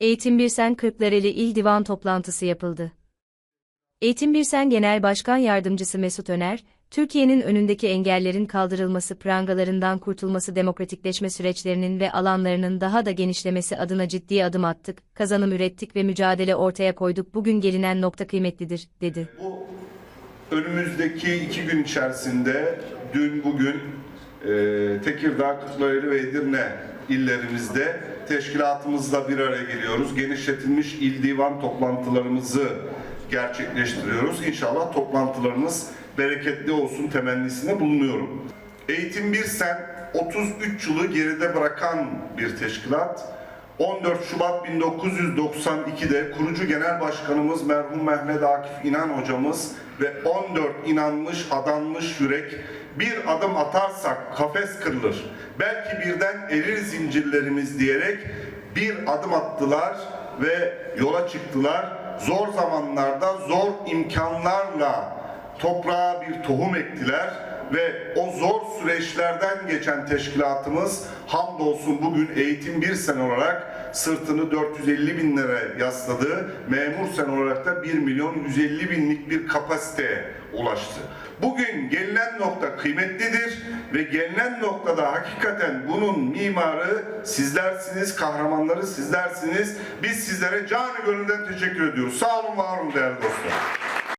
Eğitim Birsen Kırklareli İl Divan toplantısı yapıldı. Eğitim Birsen Genel Başkan Yardımcısı Mesut Öner, Türkiye'nin önündeki engellerin kaldırılması, prangalarından kurtulması, demokratikleşme süreçlerinin ve alanlarının daha da genişlemesi adına ciddi adım attık, kazanım ürettik ve mücadele ortaya koyduk. Bugün gelinen nokta kıymetlidir, dedi. Bu önümüzdeki iki gün içerisinde dün bugün e, Tekirdağ, Kırklareli ve Edirne illerimizde teşkilatımızla bir araya geliyoruz. Genişletilmiş il divan toplantılarımızı gerçekleştiriyoruz. İnşallah toplantılarımız bereketli olsun temennisinde bulunuyorum. Eğitim Bir Sen 33 yılı geride bırakan bir teşkilat. 14 Şubat 1992'de kurucu genel başkanımız merhum Mehmet Akif İnan hocamız ve 14 inanmış, adanmış yürek bir adım atarsak kafes kırılır. Belki birden erir zincirlerimiz diyerek bir adım attılar ve yola çıktılar. Zor zamanlarda zor imkanlarla toprağa bir tohum ektiler ve o zor süreçlerden geçen teşkilatımız hamdolsun bugün eğitim bir sene olarak sırtını 450 binlere yasladı. Memur sen olarak da 1 milyon 150 binlik bir kapasiteye ulaştı. Bugün gelinen nokta kıymetlidir ve gelinen noktada hakikaten bunun mimarı sizlersiniz, kahramanları sizlersiniz. Biz sizlere canı gönülden teşekkür ediyoruz. Sağ olun, var olun değerli dostlar.